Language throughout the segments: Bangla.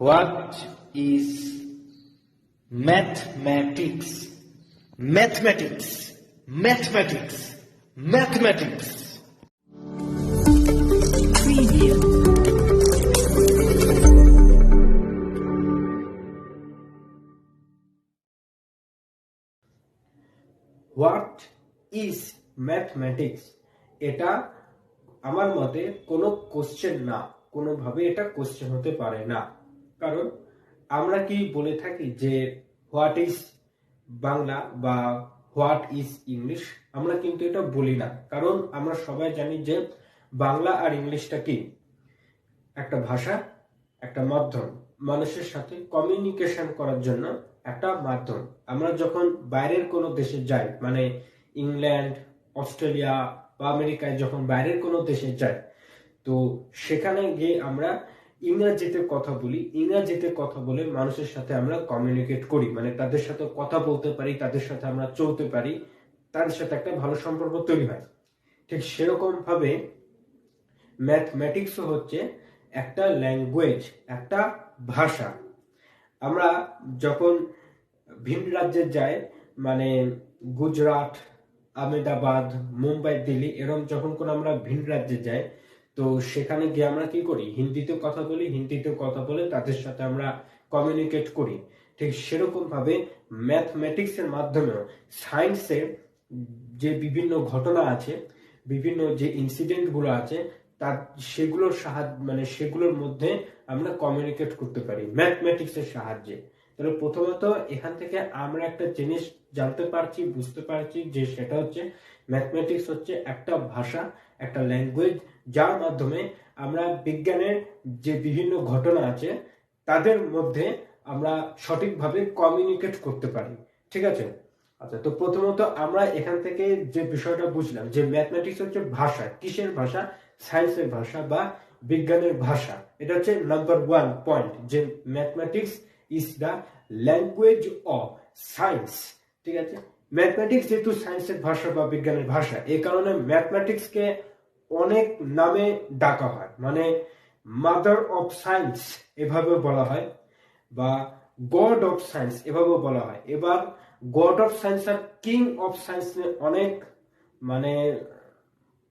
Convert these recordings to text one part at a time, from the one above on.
What is mathematics? Mathematics. Mathematics. Mathematics. What is mathematics এটা আমার মতে কোনো কোশ্চেন না কোনোভাবে এটা কোশ্চেন হতে পারে না কারণ আমরা কি বলে থাকি যে হোয়াট ইজ বাংলা বা হোয়াট ইজ ইংলিশ আমরা কিন্তু এটা বলি না। কারণ আমরা সবাই জানি যে বাংলা আর ইংলিশটা কি? একটা ভাষা, একটা মাধ্যম। মানুষের সাথে কমিউনিকেশন করার জন্য একটা মাধ্যম। আমরা যখন বাইরের কোনো দেশে যাই মানে ইংল্যান্ড অস্ট্রেলিয়া বা আমেরিকায় যখন বাইরের কোনো দেশে যাই, তো সেখানে গিয়ে আমরা ইংরাজিতে কথা বলি, ইংরাজিতে কথা বলে মানুষের সাথে আমরা কমিউনিকেট করি। মানে তাদের সাথে কথা বলতে পারি, তাদের সাথে আমরা চলতে পারি, তাদের সাথে একটা ভালো সম্পর্ক তৈরি হয়। ঠিক সেরকম ভাবে ম্যাথমেটিক্সও হচ্ছে একটা ল্যাঙ্গুয়েজ একটা ভাষা। আমরা যখন ভিন রাজ্যে যাই মানে গুজরাট, আহমেদাবাদ, মুম্বাই, দিল্লি এরকম যখন কোনো আমরা ভিন রাজ্যে যাই তো সেখানে গিয়ে আমরা কি করি? হিন্দিতে কথা বলি হিন্দিতে কথা বলে তাদের সাথে আমরা কমিউনিকেট করি। ঠিক সেরকম ভাবে ম্যাথমেটিক্স এর মাধ্যমেও সায়েন্সের যে বিভিন্ন ঘটনা আছে, বিভিন্ন যে ইনসিডেন্টগুলো আছে, তার সেগুলোর সাহায্য মানে সেগুলোর মধ্যে আমরা কমিউনিকেট করতে পারি ম্যাথমেটিক্স এর সাহায্যে। তাহলে প্রথমত এখান থেকে আমরা একটা জিনিস জানতে পারছি, বুঝতে পারছি যে সেটা হচ্ছে ম্যাথমেটিক্স হচ্ছে একটা ভাষা, একটা ল্যাঙ্গুয়েজ যার মাধ্যমে আমরা বিজ্ঞানের যে বিভিন্ন ঘটনা আছে, তাদের মধ্যে আমরা সঠিকভাবে কমিউনিকেট করতে পারি। ঠিক আছে? আচ্ছা তো প্রথমত আমরা এখান থেকে যে বিষয়টা বুঝলাম যে ম্যাথমেটিক্স হচ্ছে ভাষা, কিসের ভাষা? সায়েন্সের ভাষা বা বিজ্ঞানের ভাষা। এটা হচ্ছে নাম্বার ওয়ান পয়েন্ট যে mathematics is the language of science ঠিক আছে? ম্যাথমেটিক্স যেহেতু সায়েন্সের ভাষা বা বিজ্ঞানের ভাষা এই কারণে ম্যাথমেটিক্সকে অনেক নামে ডাকা হয়। মানে মাদার অফ সায়েন্স এভাবে বলা হয় বা গড অফ সায়েন্স এভাবেও বলা হয়। এবার গড অফ সায়েন্স আর কিং অফ সায়েন্স অনেক মানে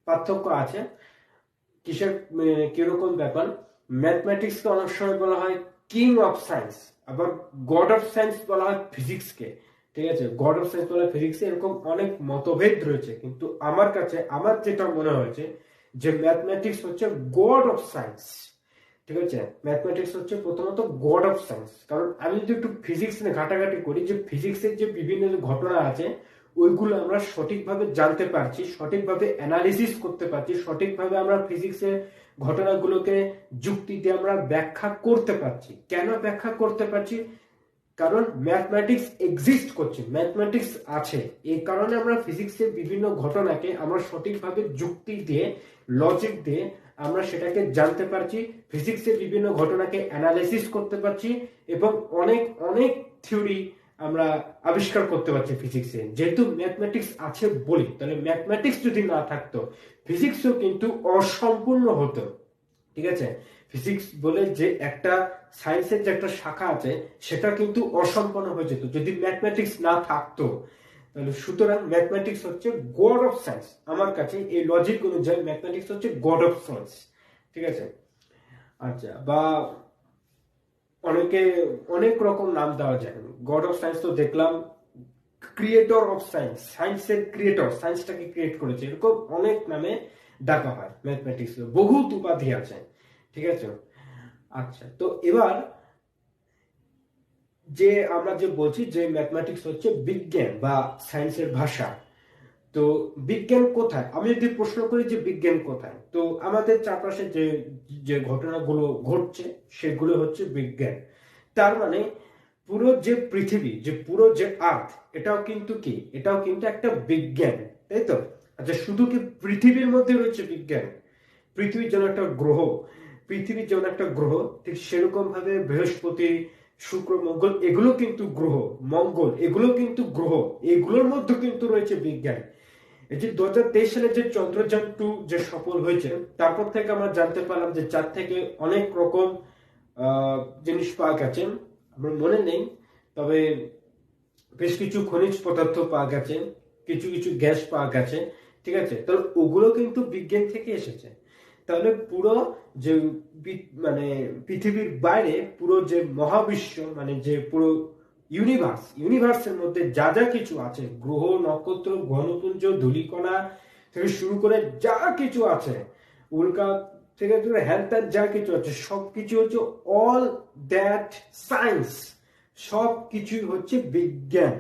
পার্থক্য আছে। কিসের কীরকম ব্যাপার? ম্যাথমেটিক্সকে অনেক সময় বলা হয় কিং অফ সায়েন্স আবার গড অফ সায়েন্স বলা হয় ফিজিক্সকে ঠিক আছে? গড অফ সায়েন্স ফিজিক্সে এরকম অনেক মতভেদ রয়েছে, কিন্তু আমার কাছে, আমার যেটা মনে হয়েছে যে ম্যাথমেটিক্স হচ্ছে গড অফ সায়েন্স ঠিক আছে? ম্যাথমেটিক্স হচ্ছে প্রথমত গড অফ সায়েন্স কারণ আমি যদি একটু ফিজিক্স নিয়ে ঘাটাঘাটি করি, যে ফিজিক্সের যে বিভিন্ন যে ঘটনা আছে, ওইগুলো আমরা সঠিকভাবে জানতে পারছি, সঠিকভাবে অ্যানালিসিস করতে পারছি, সঠিকভাবে আমরা ফিজিক্সের ঘটনাগুলোকে যুক্তি দিয়ে আমরা ব্যাখ্যা করতে পারছি। কেন ব্যাখ্যা করতে পারছি? কারণ ম্যাথমেটিক্স এক্সিস্ট করছে ম্যাথমেটিক্স আছে। এই কারণে আমরা ফিজিক্সের বিভিন্ন ঘটনাকে আমরা সঠিকভাবে যুক্তি দিয়ে লজিক দিয়ে আমরা সেটাকে জানতে পারছি ফিজিক্সের বিভিন্ন ঘটনাকে অ্যানালাইসিস করতে পারছি এবং অনেক অনেক থিওরি আমরা আবিষ্কার করতে পারছি ফিজিক্সে যেহেতু ম্যাথমেটিক্স আছে বলি, তাহলে ম্যাথমেটিক্স যদি না থাকতো ফিজিক্সও কিন্তু অসম্পূর্ণ হতো। ঠিক আছে? ফিজিক্স বলে যে একটা সায়েন্সের যে একটা শাখা আছে, সেটা কিন্তু অসম্পন্ন হয়ে যেত। যদি ম্যাথমেটিক্স না থাকতো, তাহলে সুতরাং ম্যাথমেটিক্স হচ্ছে গড অফ সায়েন্স আমার কাছে এই লজিক অনুযায়ী ম্যাথমেটিক্স হচ্ছে গড অফ সায়েন্স ঠিক আছে? আচ্ছা বা অনেকে অনেক রকম নাম দেওয়া যায়। গড অফ সায়েন্স তো দেখলাম ক্রিয়েটর অফ সায়েন্স সায়েন্সের ক্রিয়েটর সায়েন্সটাকে ক্রিয়েট করেছে। এরকম অনেক নামে ডাকা হয় ম্যাথমেটিক্স বহুত উপাধি আছে, ঠিক আছে? আচ্ছা তো এবার যে আমরা যে বলছি যে ম্যাথমেটিক্স হচ্ছে বিজ্ঞান বা সায়েন্সের ভাষা, তো বিজ্ঞান কোথায়? আমি যদি প্রশ্ন করি যে বিজ্ঞান কোথায়? তো আমাদের চারপাশে যে যে ঘটনাগুলো ঘটছে, সেগুলো হচ্ছে বিজ্ঞান। তার মানে পুরো যে পৃথিবী, যে পুরো যে আর্থ এটাও কিন্তু কি? এটাও কিন্তু একটা বিজ্ঞান, তাই তো? আচ্ছা শুধু কি পৃথিবীর মধ্যে রয়েছে বিজ্ঞান? পৃথিবীর যেন একটা গ্রহ, পৃথিবীর যেমন একটা গ্রহ, ঠিক সেরকম ভাবে বৃহস্পতি, শুক্র, মঙ্গল, এগুলো কিন্তু গ্রহ, মঙ্গল, এগুলো কিন্তু গ্রহ, এগুলোর মধ্যে কিন্তু রয়েছে বিজ্ঞান। এই যে দু হাজার তেইশ সালে যে চন্দ্রযান টু যে সফল হয়েছে, তারপর থেকে আমরা জানতে পারলাম যে চার থেকে অনেক রকম জিনিস পাওয়া গেছে। আমার মনে নেই, তবে বেশ কিছু খনিজ পদার্থ পাওয়া গেছে, কিছু কিছু গ্যাস পাওয়া গেছে। ঠিক আছে? তাহলে ওগুলো কিন্তু বিজ্ঞান থেকে এসেছে। তাহলে পুরো যে মানে পৃথিবীর বাইরে পুরো যে মহাবিশ্ব মানে যে পুরো ইউনিভার্স ইউনিভার্সের মধ্যে যা যা কিছু আছে, গ্রহ, নক্ষত্র, ঘনপুঞ্জ, ধূলিকণা থেকে শুরু করে যা কিছু আছে, উল্কা থেকে হ্যান ত্যান যা কিছু আছে সব কিছু হচ্ছে অল দ্যাট সায়েন্স সব কিছুই হচ্ছে বিজ্ঞান।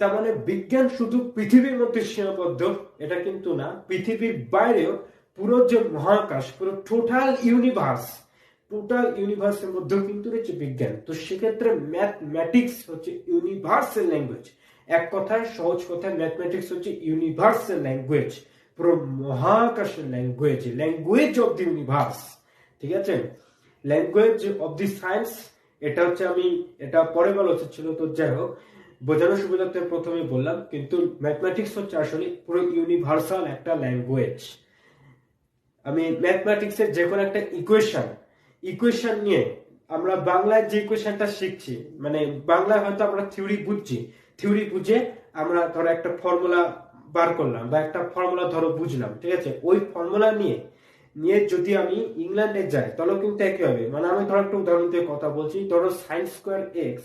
তার মানে বিজ্ঞান শুধু পৃথিবীর মধ্যে সীমাবদ্ধ, এটা কিন্তু না, পৃথিবীর বাইরেও পুরো যে মহাকাশ, পুরো টোটাল ইউনিভার্স টোটাল ইউনিভার্সের মধ্যেও কিন্তু রয়েছে বিজ্ঞান। তো সেক্ষেত্রে ম্যাথমেটিক্স হচ্ছে ইউনিভার্সাল ল্যাঙ্গুয়েজ এক কথায়, সহজ কথায় ম্যাথমেটিক্স হচ্ছে ইউনিভার্সাল ল্যাঙ্গুয়েজ পুরো মহাকাশের language language of the universe ঠিক আছে? ল্যাঙ্গুয়েজ অফ দি সায়েন্স এটা হচ্ছে আমি, এটা পরে বলা উচিত ছিল, তো যাই হোক বোঝানোর সুবিধার্থে প্রথমে বললাম, কিন্তু ম্যাথমেটিক্স হচ্ছে আসলে পুরো ইউনিভার্সাল একটা ল্যাঙ্গুয়েজ আমি ম্যাথমেটিক্সের যে কোনো একটা ইকুয়েশন ইকুয়েশন নিয়ে আমরা বাংলায় যে ইকুয়েশনটা শিখছি মানে বাংলায় হয়তো আমরা থিওরি বুঝছি থিওরি বুঝে আমরা ধরো একটা ফর্মুলা বার করলাম বা একটা ফর্মুলা ধরো বুঝলাম, ঠিক আছে? ওই ফর্মুলা নিয়ে নিয়ে যদি আমি ইংল্যান্ডে যাই তাহলে কিন্তু একই হবে। মানে আমি ধরো একটা উদাহরণ দিয়ে কথা বলছি, ধরো সাইন স্কোয়ার এক্স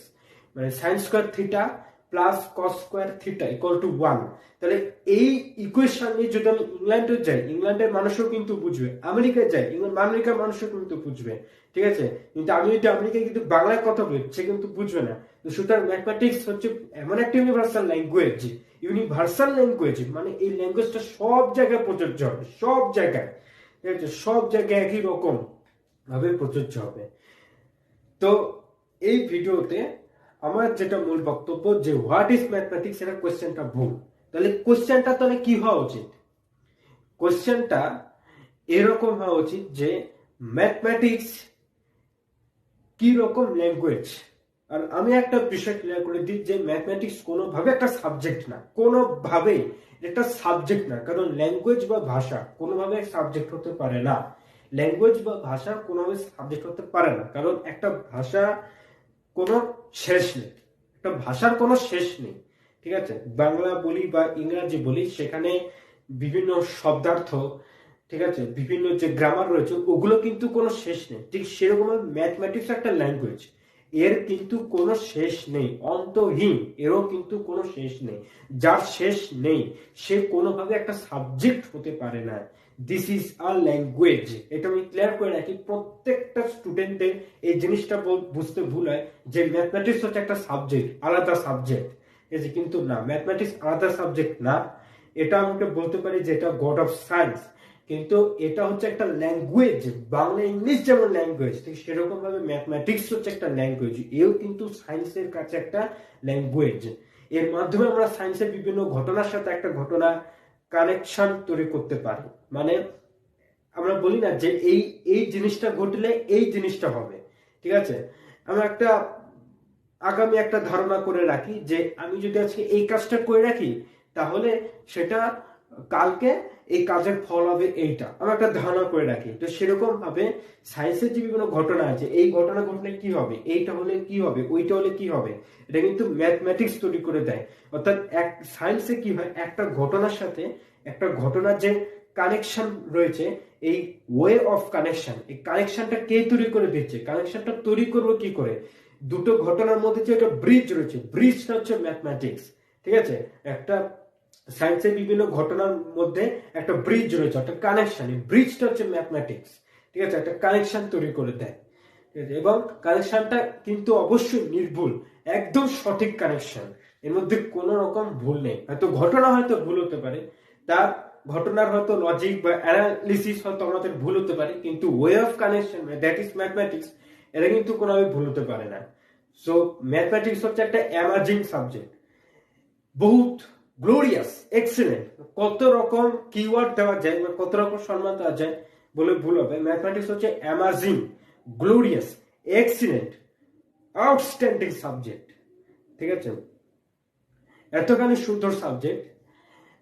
মানে sine square theta plus cos square theta equal to one তাহলে এই ইকুয়েশন নিয়ে যদি আমি ইংল্যান্ডে যাই, ইংল্যান্ডের মানুষও কিন্তু বুঝবে। আমেরিকায় যাই আমেরিকার মানুষও কিন্তু বুঝবে। ঠিক আছে? কিন্তু আমি যদি আমেরিকায় কিন্তু বাংলায় কথা বলি, সে কিন্তু বুঝবে না। তো সুতরাং ম্যাথমেটিক্স হচ্ছে এমন একটা ইউনিভার্সাল ল্যাঙ্গুয়েজ ইউনিভার্সাল ল্যাঙ্গুয়েজ মানে এই ল্যাঙ্গুয়েজটা সব জায়গায় প্রযোজ্য হবে, সব জায়গায়। ঠিক আছে? সব জায়গায় একই রকম ভাবে প্রযোজ্য হবে। তো এই ভিডিওতে আমার যেটা মূল বক্তব্য যে হোয়াট ইজ ম্যাথমেটিক্স এর কোশ্চেনটা ভুল, তাহলে কোশ্চেনটা তাহলে কি হওয়া উচিত? কোশ্চেনটা এরকম হওয়া উচিত যে ম্যাথমেটিক্স কি রকম ল্যাঙ্গুয়েজ আর আমি একটা বিষয় ক্লিয়ার করে দিই যে ম্যাথমেটিক্স কোনোভাবে একটা সাবজেক্ট না, কোনোভাবেই একটা সাবজেক্ট না, কারণ ল্যাঙ্গুয়েজ বা ভাষা কোনোভাবে সাবজেক্ট হতে পারে না। ল্যাঙ্গুয়েজ বা ভাষা কোনোভাবে সাবজেক্ট হতে পারে না, কারণ একটা ভাষা কোনো শেষ নেই। একটা ভাষার কোনো শেষ নেই। ঠিক আছে? বাংলা বলি বা ইংরাজি বলি, সেখানে বিভিন্ন শব্দার্থ, ঠিক আছে? বিভিন্ন যে গ্রামার রয়েছে, ওগুলো কিন্তু কোনো শেষ নেই। ঠিক সেরকম ম্যাথমেটিক্স একটা ল্যাঙ্গুয়েজ এর কিন্তু কোনো শেষ নেই, অন্তহীন এরও কিন্তু কোনো শেষ নেই। যার শেষ নেই, সে কোনোভাবে একটা সাবজেক্ট হতে পারে না। দিস ইজ আ ল্যাঙ্গুয়েজ এটা আমি ক্লিয়ার করে রাখি, প্রত্যেকটা স্টুডেন্টের এই জিনিসটা বুঝতে ভুল হয় যে ম্যাথমেটিক্স হচ্ছে একটা সাবজেক্ট আলাদা সাবজেক্ট এই যে কিন্তু না ম্যাথমেটিক্স আলাদা সাবজেক্ট না। এটা আমাকে বলতে পারি যে এটা গড অফ সায়েন্স কিন্তু এটা হচ্ছে একটা ল্যাঙ্গুয়েজ বাংলা, ইংলিশ যেমন ল্যাঙ্গুয়েজ ঠিক সেরকম ভাবে ম্যাথমেটিক্স হচ্ছে একটা ল্যাঙ্গুয়েজ এও কিন্তু সায়েন্সের কাছে একটা ল্যাঙ্গুয়েজ এর মাধ্যমে আমরা সায়েন্সের বিভিন্ন ঘটনার সাথে একটা ঘটনা কানেকশন তৈরি করতে পারি। মানে আমরা বলি না যে এই এই জিনিসটা ঘটলে এই জিনিসটা হবে, ঠিক আছে? আমরা একটা আগামী একটা ধারণা করে রাখি যে আমি যদি আজকে এই কাজটা করে রাখি, তাহলে সেটা কালকে এই কাজের ফল হবে এইটা। আমি একটা ধারণা করে রাখি, তো সেরকম ভাবে সায়েন্সের যে বিভিন্ন ঘটনা আছে, এই ঘটনা ঘটলে কি হবে? এইটা হলে কি হবে? ওইটা হলে কি হবে? এটা কিন্তু ম্যাথমেটিক্স তৈরি করে দেয়। অর্থাৎ এক সায়েন্সে কি হয়? একটা ঘটনার সাথে একটা ঘটনার যে কানেকশন রয়েছে, এই ওয়ে অফ কানেকশন এই কানেকশনটা কে তৈরি করে দিচ্ছে? কানেকশনটা তৈরি করব কি করে? দুটো ঘটনার মধ্যে যে একটা ব্রিজ রয়েছে ব্রিজটা হচ্ছে ম্যাথমেটিক্স ঠিক আছে? একটা সায়েন্সের বিভিন্ন ঘটনার মধ্যে একটা ব্রিজ রয়েছে একটা কানেকশন এই ব্রিজটা হচ্ছে ম্যাথমেটিক্স ঠিক আছে? একটা কানেকশন তৈরি করে দেয়, ঠিক আছে? এবং কানেকশনটা কিন্তু অবশ্যই নির্ভুল, একদম সঠিক কানেকশন এর মধ্যে কোনো রকম ভুল নেই। হয়তো ঘটনা হয়তো ভুল হতে পারে, তার ঘটনার হয়তো লজিক বা অ্যানালিসিস হয়তো আমাদের ভুল হতে পারে, কিন্তু way of connection that is mathematics এটা কিন্তু কোনোভাবে ভুল হতে পারে না। সো ম্যাথমেটিক্স হচ্ছে একটা অ্যামার্জিং সাবজেক্ট বহুত গ্লোরিয়াস এক্সিলেন্ট কত রকম কিওয়ার্ড দেওয়া যায় বা কত রকম সম্মান দেওয়া যায় বলে ভুল হবে। ম্যাথমেটিক্স হচ্ছে amazing glorious excellent outstanding subject ঠিক আছে? এতখানি সুন্দর subject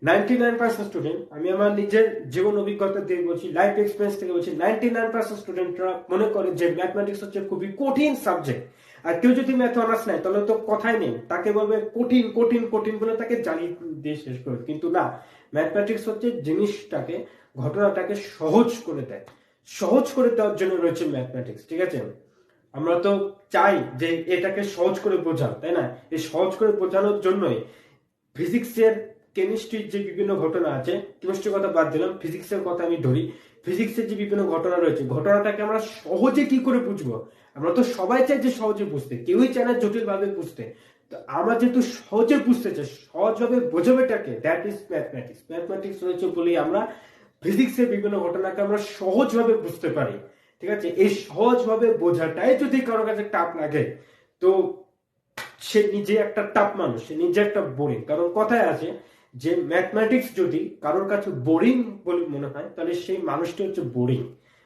ninety nine percent student আমি আমার নিজের জীবন অভিজ্ঞতা দিয়ে বলছি লাইফ এক্সপিরিয়েন্স থেকে বলছি নাইনটি নাইন পার্সেন্ট স্টুডেন্টরা মনে করে যে ম্যাথমেটিক্স হচ্ছে খুবই কঠিন সাবজেক্ট আর কেউ যদি ম্যাথ অনার্স নেয়, তাহলে তো কথাই নেই। তাকে বলবে কঠিন কঠিন কঠিন বলে তাকে জ্বালিয়ে দিয়ে শেষ করে কিন্তু না ম্যাথমেটিক্স হচ্ছে জিনিসটাকে, ঘটনাটাকে সহজ করে দেয়। সহজ করে দেওয়ার জন্য রয়েছে ম্যাথমেটিক্স ঠিক আছে? আমরা তো চাই যে এটাকে সহজ করে বোঝাও তাই না? এই সহজ করে বোঝানোর জন্যই ফিজিক্সের কেমিস্ট্রির যে বিভিন্ন ঘটনা আছে কেমিস্ট্রির কথা বাদ দিলাম। ফিজিক্সের কথা আমি ধরি। ফিজিক্সের যে বিভিন্ন ঘটনা রয়েছে, ঘটনাটাকে আমরা সহজে কি করে বুঝব? আমরা তো সবাই চাই যে সহজে বুঝতে, কেউই চায় না জটিল ভাবে বুঝতে। তো আমরা যেহেতু সহজে বুঝতে চাই, সহজভাবে বোঝাবেটাকে দ্যাট ইজ ম্যাথমেটিক্স ম্যাথমেটিক্স রয়েছে বলেই আমরা ফিজিক্সের বিভিন্ন ঘটনাকে আমরা সহজভাবে বুঝতে পারি। ঠিক আছে? এই সহজভাবে বোঝাটাই যদি কারও কাছে টাপ লাগে, তো সে নিজে একটা টাপ মানুষ, সে নিজে একটা বোরিং কারণ কথায় আছে যে ম্যাথমেটিক্স যদি কারোর কাছে বোরিং বলে মনে হয়, তাহলে সেই মানুষটি হচ্ছে বোরিং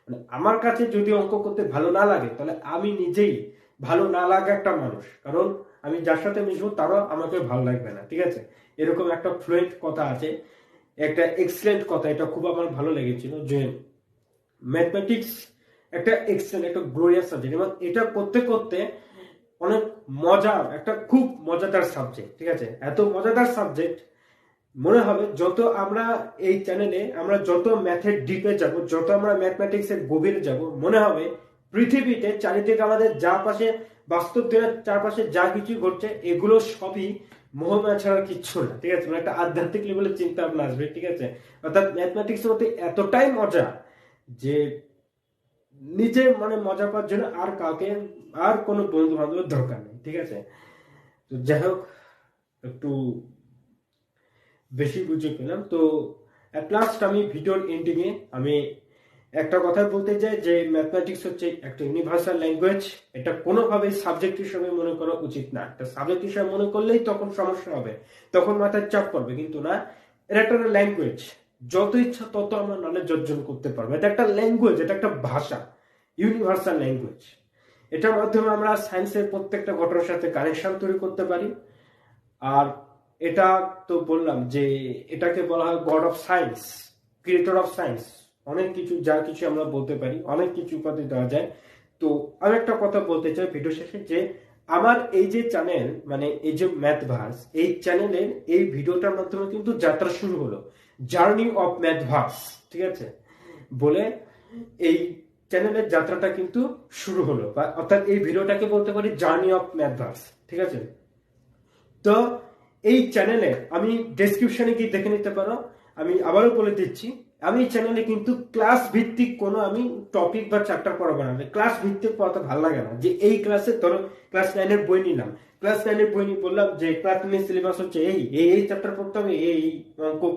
মানে আমার কাছে যদি অঙ্ক করতে ভালো না লাগে, তাহলে আমি নিজেই ভালো না লাগা একটা মানুষ। কারণ আমি যার সাথে মিশবো, তারও আমাকে ভালো লাগবে না, ঠিক আছে? এরকম একটা ফ্লুয়েন্ট কথা আছে, একটা এক্সেলেন্ট কথা, এটা খুব আমার ভালো লেগেছিল যে ম্যাথমেটিক্স একটা এক্সেলেন্ট একটা গ্লোরিয়াস সাবজেক্ট এবং এটা করতে করতে অনেক মজা একটা খুব মজাদার সাবজেক্ট ঠিক আছে? এত মজাদার সাবজেক্ট মনে হবে, যত আমরা এই চ্যানেলে আমরা যত ম্যাথের ডিপে যাব, যত আমরা ম্যাথমেটিক্স এর গভীরে যাব, মনে হবে পৃথিবীতে চারিদিকে আমাদের যা পাশে বাস্তব দিনের চারপাশে যা কিছু ঘটছে, এগুলো সবই মোহমায়া ছাড়া কিচ্ছু না, ঠিক আছে? মানে একটা আধ্যাত্মিক লেভেলের চিন্তা ভাবনা আসবে, ঠিক আছে? অর্থাৎ ম্যাথমেটিক্স মধ্যে এতটাই মজা যে নিজে মানে মজা পাওয়ার জন্য আর কাউকে, আর কোনো বন্ধু বান্ধবের দরকার নেই, ঠিক আছে? তো যাই হোক, একটু বেশি বুঝে পেলাম তো অ্যাট লাস্ট আমি ভিডিওর এন্ডিংয়ে আমি একটা কথা বলতে চাই যে ম্যাথমেটিক্স হচ্ছে একটা ইউনিভার্সাল ল্যাঙ্গুয়েজ এটা কোনোভাবেই সাবজেক্ট হিসেবে মনে করা উচিত না। একটা সাবজেক্ট হিসেবে মনে করলেই তখন সমস্যা হবে। তখন মাথায় চাপ পড়বে। কিন্তু না, এটা একটা ল্যাঙ্গুয়েজ যত ইচ্ছা তত আমরা নলেজ অর্জন করতে পারব। এটা একটা ল্যাঙ্গুয়েজ এটা একটা ভাষা। ইউনিভার্সাল ল্যাঙ্গুয়েজ এটার মাধ্যমে আমরা সায়েন্সের প্রত্যেকটা ঘটনার সাথে কানেকশন তৈরি করতে পারি। আর এটা তো বললাম যে এটাকে বলা হয় god of science creator of science অনেক কিছু, যা কিছু আমরা বলতে পারি, অনেক কিছু উপাধি দেওয়া যায়। তো আমি একটা কথা বলতে চাই ভিডিও শেষে যে আমার এই যে চ্যানেল মানে এই যে ম্যাথ ভার্স এই চ্যানেলের এই ভিডিওটার মাধ্যমে কিন্তু যাত্রা শুরু হলো। জার্নি অফ ম্যাথ ভার্স ঠিক আছে? বলে এই চ্যানেলের যাত্রাটা কিন্তু শুরু হলো। বা অর্থাৎ এই ভিডিওটাকে বলতে পারি জার্নি অফ ম্যাথ ভার্স ঠিক আছে? তো এই চ্যানেলে আমি ডেসক্রিপশনে গিয়ে দেখে নিতে পারো। আমি আবারও বলে দিচ্ছি, আমি এই চ্যানেলে কিন্তু ক্লাস ভিত্তিক কোনো আমি টপিক বা চ্যাপ্টার পড়াবো না। ক্লাস ভিত্তিক পড়াতে ভালো লাগে না। যে এই ক্লাসে ধরো ক্লাস নাইনের বই নিলাম। ক্লাস নাইনের বই নিয়ে বললাম যে ক্লাস নাইনের সিলেবাস হচ্ছে এই এই এই চ্যাপ্টার পড়তে হবে, এই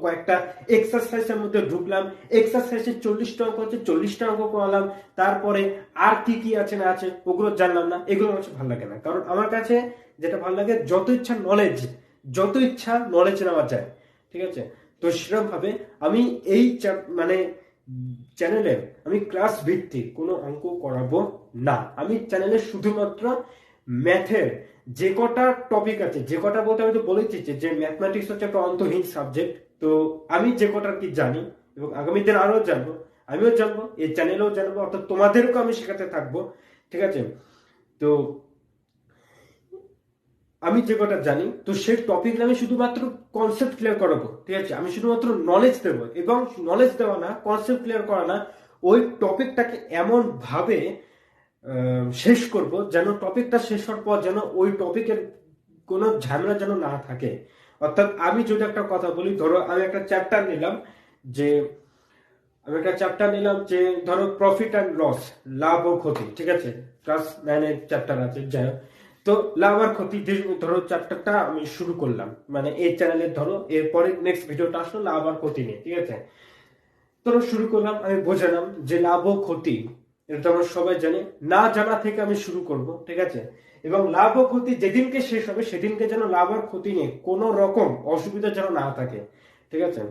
কয়েকটা এক্সারসাইজের মধ্যে ঢুকলাম। এক্সারসাইজের চল্লিশটা অঙ্ক হচ্ছে চল্লিশটা অঙ্ক করালাম তারপরে আর কি কি আছে, না আছে, ওগুলো জানলাম না। এগুলো হচ্ছে ভালো লাগে না। কারণ আমার কাছে যেটা ভালো লাগে, যত ইচ্ছা নলেজ যত ইচ্ছা নলেজ নেওয়া যায়, ঠিক আছে? তো সেরকম ভাবে আমি এই মানে চ্যানেলে আমি ক্লাস ভিত্তিক কোনো অঙ্ক করাবো না। আমি চ্যানেলে শুধুমাত্র ম্যাথের যে কটা টপিক আছে, যে কটা বলতে আমি তো বলেছি যে- ম্যাথমেটিক্স হচ্ছে একটা অন্তহীন সাবজেক্ট তো আমি যে কটা কি জানি এবং আগামী দিন আরও জানব, আমিও জানব, এই চ্যানেলেও জানব, অর্থাৎ তোমাদেরকেও আমি শেখাতে থাকব, ঠিক আছে? তো আমি যে কটা জানি, তো সেই টপিক আমি শুধুমাত্র কনসেপ্ট ক্লিয়ার করাবো, ঠিক আছে? আমি শুধুমাত্র নলেজ দেবো, এবং নলেজ দেওয়া না কনসেপ্ট ক্লিয়ার করা না, ওই টপিকটাকে এমন ভাবে শেষ করব যেন টপিকটা শেষ হওয়ার পর যেন ওই টপিকের কোনো ঝামেলা যেন না থাকে। অর্থাৎ আমি যদি একটা কথা বলি, ধরো আমি একটা চ্যাপ্টার নিলাম যে, আমি একটা চ্যাপ্টার নিলাম যে, ধরো প্রফিট অ্যান্ড লস লাভ ও ক্ষতি, ঠিক আছে? ক্লাস নাইনের চ্যাপ্টার আছে, যাই হোক। তো লাভার ক্ষতি ধরো চ্যাপ্টারটা আমি শুরু করলাম। মানে এই চ্যানেলের ধরো, এরপরে নেক্সট ভিডিওটা আসলো লাভ আর ক্ষতি নিয়ে, ঠিক আছে? ধরো শুরু করলাম, আমি বোঝালাম যে লাভ ও ক্ষতি, এটা আমরা সবাই জানি, না জানা থেকে আমি শুরু করব, ঠিক আছে? এবং লাভ ও ক্ষতি যেদিনকে শেষ হবে, সেদিনকে যেন লাভ আর ক্ষতি নিয়ে কোনো রকম অসুবিধা যেন না থাকে, ঠিক আছে?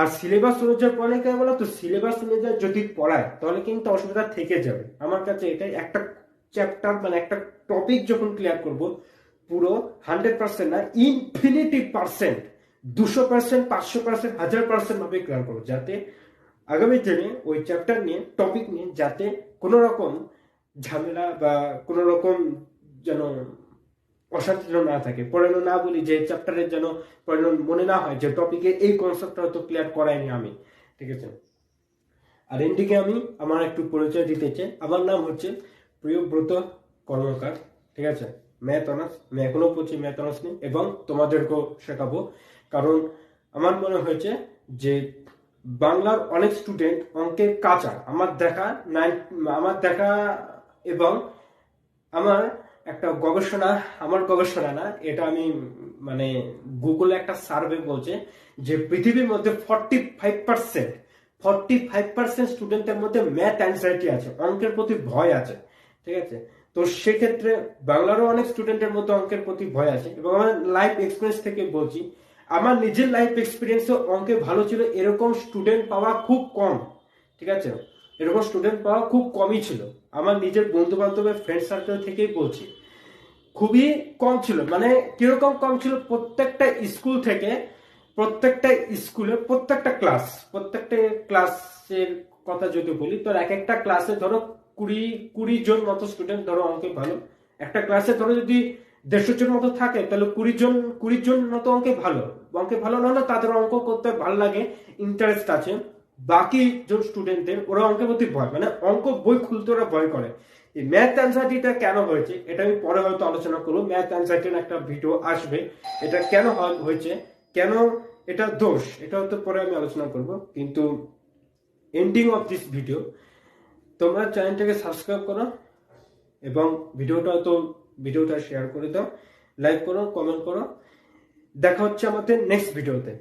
আর সিলেবাস অনুযায়ী পড়ালে কে বলো তো সিলেবাস অনুযায়ী যদি পড়ায়, তাহলে কিন্তু অসুবিধা থেকে যাবে। আমার কাছে এটাই একটা চ্যাপ্টার মানে একটা টপিক যখন ক্লিয়ার করব, পুরো হান্ড্রেড পার্সেন্ট না ইনফিনিটি পার্সেন্ট দুশো পার্সেন্ট পাঁচশো পার্সেন্ট হাজার পার্সেন্ট ভাবে ক্লিয়ার করব, যাতে আগামী দিনে ওই চ্যাপ্টার নিয়ে টপিক নিয়ে যাতে কোনো রকম ঝামেলা বা কোনো রকম যেন অশান্তি যেন না থাকে। পরে না বলি যে চ্যাপ্টারের যেন পরে মনে না হয় যে টপিকে এই কনসেপ্টটা হয়তো ক্লিয়ার করাইনি আমি, ঠিক আছে? আর এনডিকে আমি, আমার একটু পরিচয় দিতে চাই। আমার নাম হচ্ছে প্রিয়ব্রত কর্মকার, ঠিক আছে? ম্যাথ অনার্স আমি এখনও পড়ছি ম্যাথ অনার্স নিয়ে এবং তোমাদেরকেও শেখাবো। কারণ আমার মনে হয়েছে যে বাংলার অনেক স্টুডেন্ট অঙ্কের কাঁচা। আমার দেখা নাইন আমার দেখা এবং আমার একটা গবেষণা, আমার গবেষণা না, এটা আমি মানে গুগলে একটা সার্ভে বলছে যে পৃথিবীর মধ্যে forty five percent forty five percent স্টুডেন্টের মধ্যে ম্যাথ অ্যাংজাইটি আছে, অঙ্কের প্রতি ভয় আছে। ঠিক আছে? তো সেক্ষেত্রে বাংলারও অনেক স্টুডেন্টের মধ্যে অঙ্কের প্রতি ভয় আছে এবং আমার লাইফ এক্সপিরিয়েন্স থেকে বলছি, আমার নিজের লাইফ এক্সপিরিয়েন্সও অঙ্কে ভালো ছিল, এরকম স্টুডেন্ট পাওয়া খুব কম, ঠিক আছে? এরকম স্টুডেন্ট পাওয়া খুব কমই ছিল। আমার নিজের বন্ধু বান্ধবের ফ্রেন্ড সার্কেল থেকেই বলছি। খুবই কম ছিল মানে কীরকম কম ছিল, প্রত্যেকটা স্কুল থেকে প্রত্যেকটা স্কুলে প্রত্যেকটা ক্লাস প্রত্যেকটা ক্লাসের কথা যদি বলি, তো এক একটা ক্লাসে ধরো কুড়ি কুড়ি জন মতো স্টুডেন্ট ধরো অঙ্কে ভালো। একটা ক্লাসে ধরো যদি দেড়শো জন মতো থাকে, তাহলে কুড়ি জন কুড়ি জন মতো অঙ্কে ভালো। অঙ্কে ভালো না হলে তাদের অঙ্ক করতে ভালো লাগে ইন্টারেস্ট আছে। বাকি যে স্টুডেন্টদের ওরা অঙ্কের প্রতি ভয় মানে অঙ্ক বই খুলতে ওরা ভয় করে। এই ম্যাথ অ্যানসাইটিটা কেন হয়েছে, এটা আমি পরে হয়তো আলোচনা করব। ম্যাথ অ্যানসাইটির একটা ভিডিও আসবে, এটা কেন হয়- হয়েছে, কেন এটা দোষ এটা হয়তো পরে আমি আলোচনা করব। কিন্তু এন্ডিং অফ দিস ভিডিও তোমরা চ্যানেলটাকে সাবস্ক্রাইব করো এবং ভিডিওটা তো ভিডিওটা শেয়ার করে দাও। লাইক করো কমেন্ট করো। দেখা হচ্ছে আমাদের নেক্সট ভিডিওতে